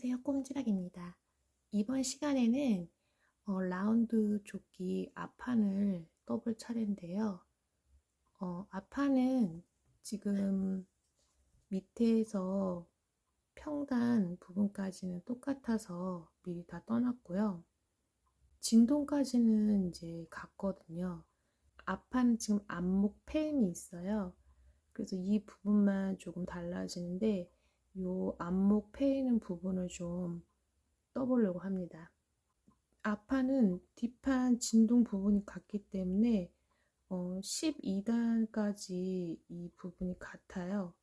안녕하세요. 꼼지락입니다. 이번 시간에는 어, 라운드 조끼 앞판을 떠볼 차례인데요. 어, 앞판은 지금 밑에서 평단 부분까지는 똑같아서 미리 다 떠났고요. 진동까지는 이제 같거든요. 앞판은 지금 앞목 페임이 있어요. 그래서 이 부분만 조금 달라지는데 요 앞목 패이는 부분을 좀 떠보려고 합니다. 앞판은 뒷판 진동 부분이 같기 때문에 어, 12단까지 이 부분이 같아요.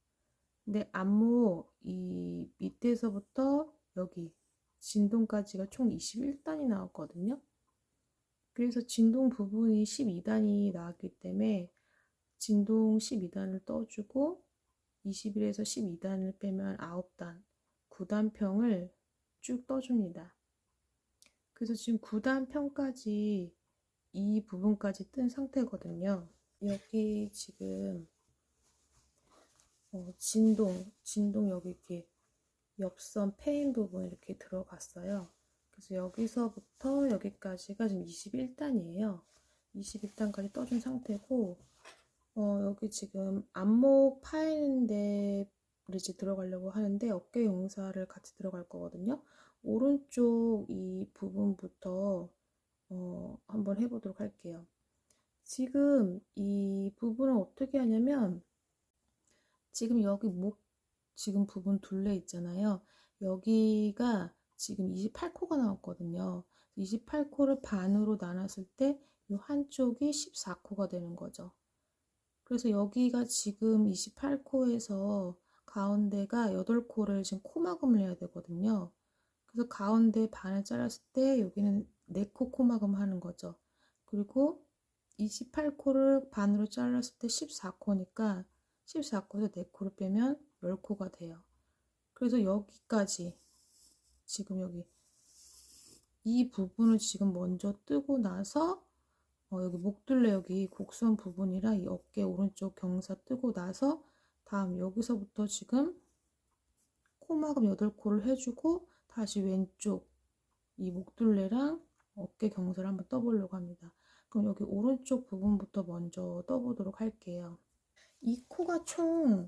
근데 앞목 이 밑에서부터 여기 진동까지가 총 21단이 나왔거든요. 그래서 진동 부분이 12단이 나왔기 때문에 진동 12단을 떠주고 21에서 12단을 빼면 9단, 9단 평을 쭉 떠줍니다. 그래서 지금 9단 평까지 이 부분까지 뜬 상태거든요. 여기 지금 어, 진동, 진동 여기 이렇게 옆선 페인 부분 이렇게 들어갔어요. 그래서 여기서부터 여기까지가 지금 21단이에요. 21단까지 떠준 상태고 어, 여기 지금 안목 파이는 데를 이제 들어가려고 하는데 어깨 용사를 같이 들어갈 거거든요. 오른쪽 이 부분부터 어, 한번 해보도록 할게요. 지금 이 부분을 어떻게 하냐면 지금 여기 목 지금 부분 둘레 있잖아요. 여기가 지금 28코가 나왔거든요. 28코를 반으로 나눴을 때 이 한쪽이 14코가 되는 거죠. 그래서 여기가 지금 28코에서 가운데가 8코를 지금 코막음을 해야 되거든요. 그래서 가운데 반을 잘랐을 때 여기는 4코 코막음 하는 거죠. 그리고 28코를 반으로 잘랐을 때 14코니까 14코에서 4코를 빼면 10코가 돼요. 그래서 여기까지 지금 여기 이 부분을 지금 먼저 뜨고 나서 어, 여기 목둘레 여기 곡선 부분이라 이 어깨 오른쪽 경사 뜨고 나서 다음 여기서부터 지금 코막음 8코를 해주고 다시 왼쪽 이 목둘레랑 어깨 경사를 한번 떠보려고 합니다. 그럼 여기 오른쪽 부분부터 먼저 떠보도록 할게요. 이 코가 총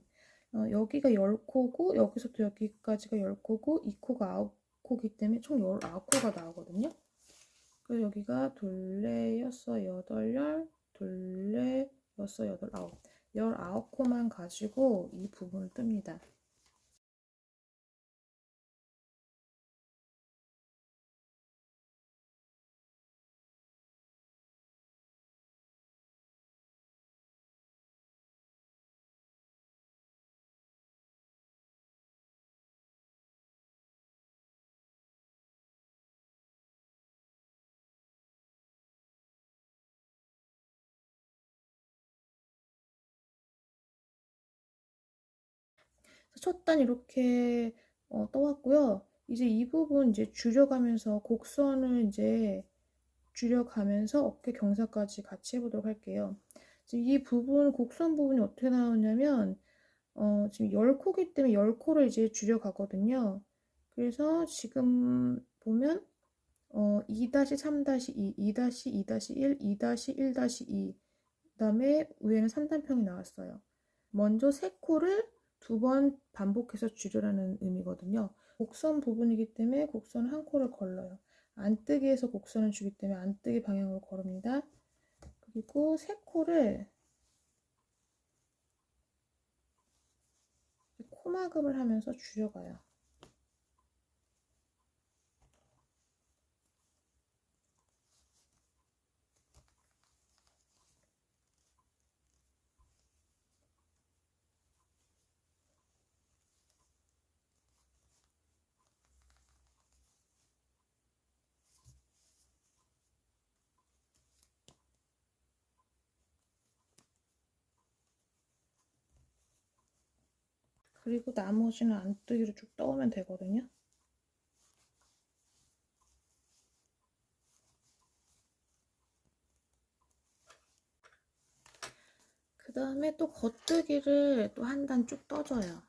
어, 여기가 10코고 여기서부터 여기까지가 10코고 이 코가 9코기 때문에 총 19코가 나오거든요. 그리고 여기가 둘레, 여섯, 여덟, 열, 둘레, 여섯, 여덟, 아홉. 열아홉 코만 가지고 이 부분을 뜹니다. 첫 단 이렇게 어, 떠왔고요. 이제 이 부분 이제 줄여가면서 곡선을 이제 줄여가면서 어깨 경사까지 같이 해보도록 할게요. 이 부분 곡선 부분이 어떻게 나오냐면 어, 지금 10코기 때문에 10코를 이제 줄여가거든요. 그래서 지금 보면 어, 2-3-2, 2-2-1, 2-1-1-2그 다음에 위에는 3단평이 나왔어요. 먼저 3코를 두 번 반복해서 줄여라는 의미거든요. 곡선 부분이기 때문에 곡선 한 코를 걸러요. 안뜨기에서 곡선을 주기 때문에 안뜨기 방향으로 걸읍니다. 그리고 세 코를 코막음을 하면서 줄여가요. 그리고 나머지는 안뜨기로 쭉 떠오면 되거든요. 그 다음에 또 겉뜨기를 또 한 단 쭉 떠줘요.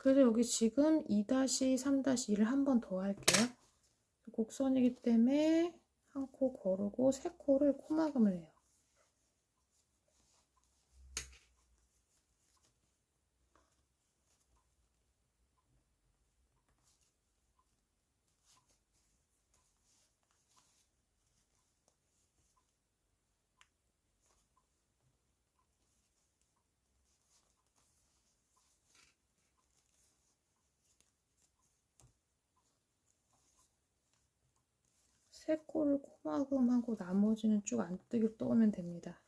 그래서 여기 지금 2-3-2를 한번 더 할게요. 곡선이기 때문에 한 코 거르고 세 코를 코막음을 해요. 세 코를 코막음하고 나머지는 쭉 안뜨기로 떠오면 됩니다.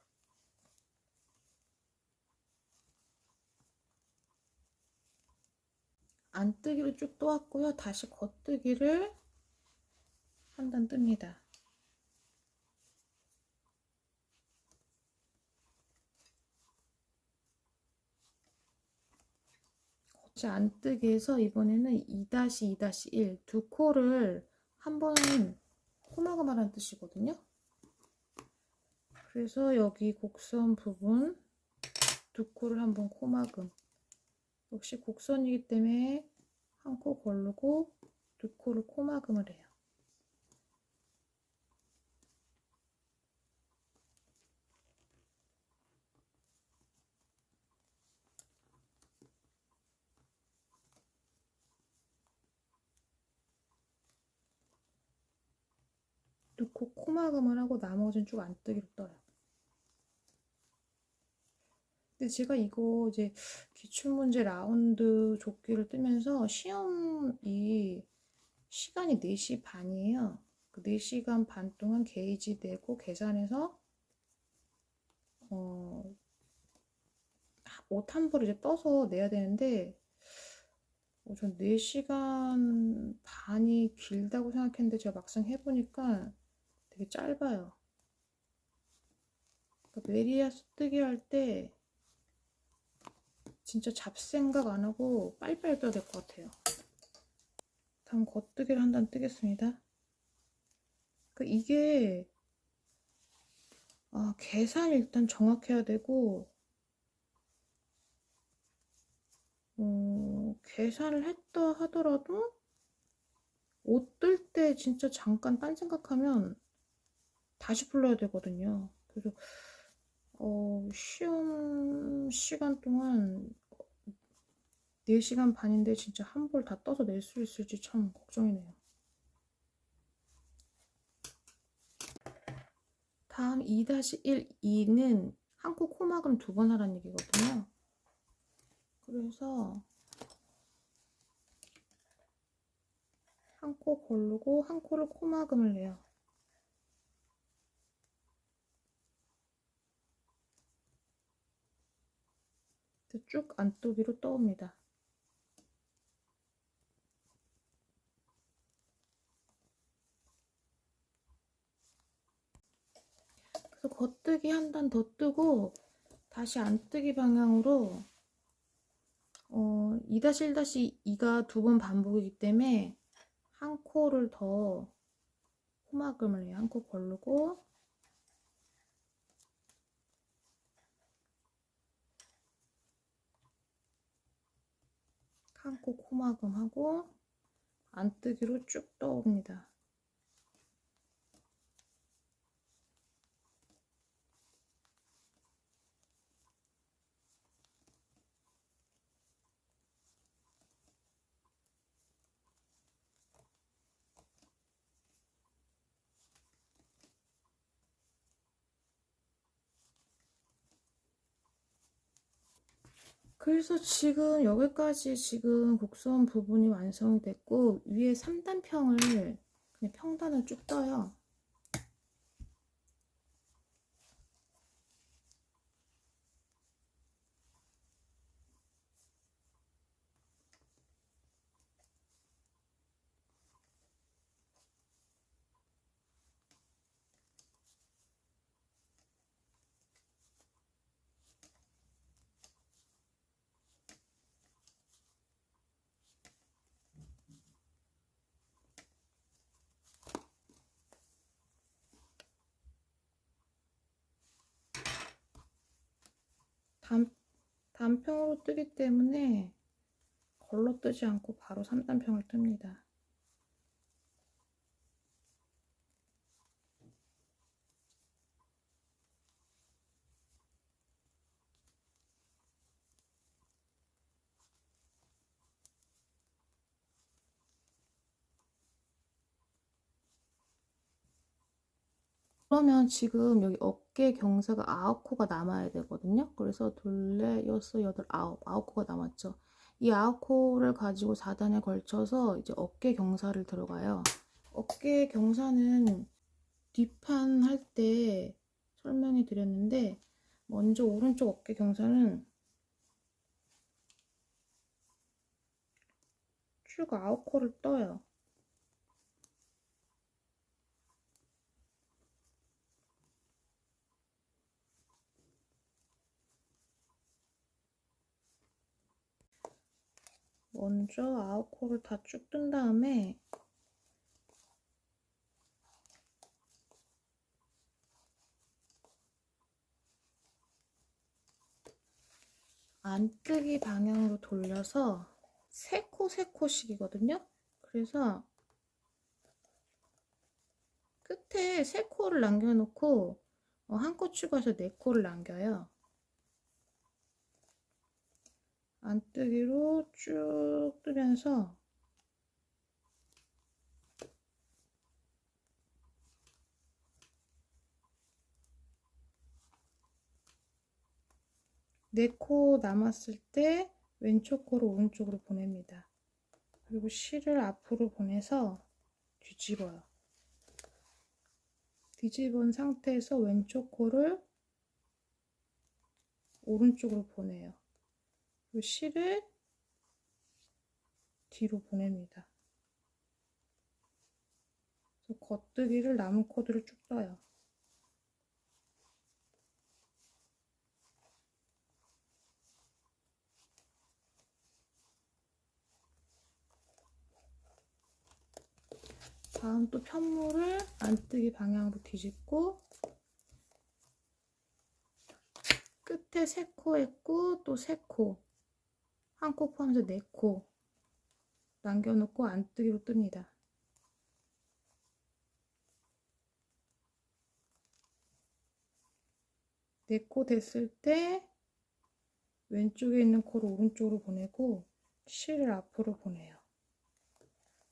안뜨기를 쭉 떠왔고요. 다시 겉뜨기를 한 단 뜹니다. 겉이 안뜨기에서 이번에는 2-2-1 두 코를 한 번 은 코막음하라는 뜻이거든요. 그래서 여기 곡선 부분 두 코를 한번 코막음. 역시 곡선이기 때문에 한 코 걸르고 두 코를 코막음을 해요. 넣고 코막음을 하고 나머지는 쭉 안뜨기로 떠요. 근데 제가 이거 이제 기출문제 라운드 조끼를 뜨면서 시험이 시간이 4시 반이에요. 그 4시간 반 동안 게이지 내고 계산해서 어, 옷 한 벌을 이제 떠서 내야 되는데 어, 전 4시간 반이 길다고 생각했는데 제가 막상 해보니까 되게 짧아요. 그러니까 메리아스 뜨기 할 때 진짜 잡생각 안 하고 빨리빨리 떠야 될 것 같아요. 다음 겉뜨기를 한 단 뜨겠습니다. 그러니까 이게 아, 계산이 일단 정확해야 되고 어, 계산을 했다 하더라도 옷 뜰 때 진짜 잠깐 딴 생각하면 다시 불러야 되거든요. 그래서 어, 시험 시간 동안 4시간 반인데 진짜 한벌다 떠서 낼 수 있을지 참 걱정이네요. 다음 2-1, 2는 한코 코막음 두번 하라는 얘기거든요. 그래서 한 코 고르고 한 코를 코막음을 내요. 쭉 안뜨기로 떠옵니다. 그래서 겉뜨기 한 단 더 뜨고 다시 안뜨기 방향으로 어, 2-1-2가 두 번 반복이기 때문에 한 코를 더 코막음을 해요. 한코 걸르고 한코 코막음 하고 안뜨기로 쭉 떠옵니다. 그래서 지금 여기까지 지금 곡선 부분이 완성이 됐고 위에 3단평을 그냥 평단을 쭉 떠요. 단, 단평으로 뜨기 때문에 걸러 뜨지 않고 바로 3단평을 뜹니다. 그러면 지금 여기 어깨 경사가 아홉 코가 남아야 되거든요. 그래서 둘, 넷, 여섯, 여덟, 아홉, 아홉 코가 남았죠. 이 아홉 코를 가지고 4단에 걸쳐서 이제 어깨 경사를 들어가요. 어깨 경사는 뒷판 할 때 설명해 드렸는데 먼저 오른쪽 어깨 경사는 쭉 아홉 코를 떠요. 먼저 아홉 코를 다 쭉 뜬 다음에 안뜨기 방향으로 돌려서 세 코 세 코씩이거든요. 그래서 끝에 세 코를 남겨놓고 어, 한코 추가해서 네 코를 남겨요. 안뜨기로 쭉 뜨면서 네 코 남았을 때 왼쪽 코를 오른쪽으로 보냅니다. 그리고 실을 앞으로 보내서 뒤집어요. 뒤집은 상태에서 왼쪽 코를 오른쪽으로 보내요. 실을 뒤로 보냅니다. 겉뜨기를 나무 코드를 쭉 떠요. 다음 또 편물을 안뜨기 방향으로 뒤집고 끝에 세코 했고 또세 코, 한 코 포함해서 네 코 남겨놓고 안뜨기로 뜹니다. 네 코 됐을 때 왼쪽에 있는 코를 오른쪽으로 보내고 실을 앞으로 보내요.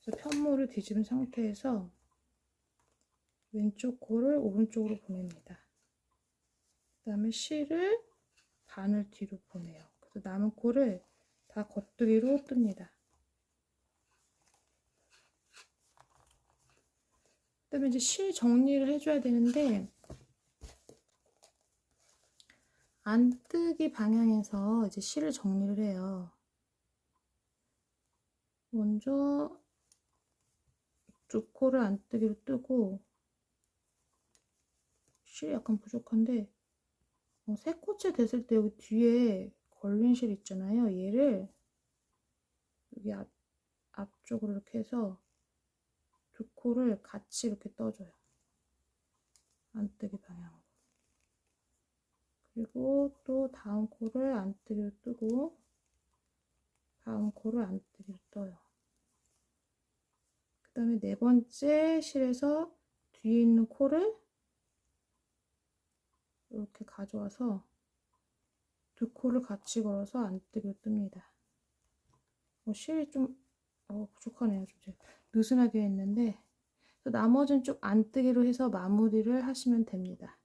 그래서 편물을 뒤집은 상태에서 왼쪽 코를 오른쪽으로 보냅니다. 그 다음에 실을 반을 뒤로 보내요. 그래서 남은 코를 다 겉뜨기로 뜹니다. 그 다음에 이제 실 정리를 해줘야 되는데 안 뜨기 방향에서 이제 실을 정리를 해요. 먼저 두 코를 안 뜨기로 뜨고 실이 약간 부족한데 어, 세 코째 됐을 때 여기 뒤에 걸린 실 있잖아요. 얘를 여기 앞, 앞쪽으로 이렇게 해서 두 코를 같이 이렇게 떠줘요. 안뜨기 방향으로. 그리고 또 다음 코를 안뜨기로 뜨고 다음 코를 안뜨기로 떠요. 그 다음에 네 번째 실에서 뒤에 있는 코를 이렇게 가져와서 두 코를 같이 걸어서 안뜨기로 뜹니다. 어, 실이 좀 어, 부족하네요. 좀 느슨하게 했는데 나머지는 쭉 안 뜨기로 해서 마무리를 하시면 됩니다.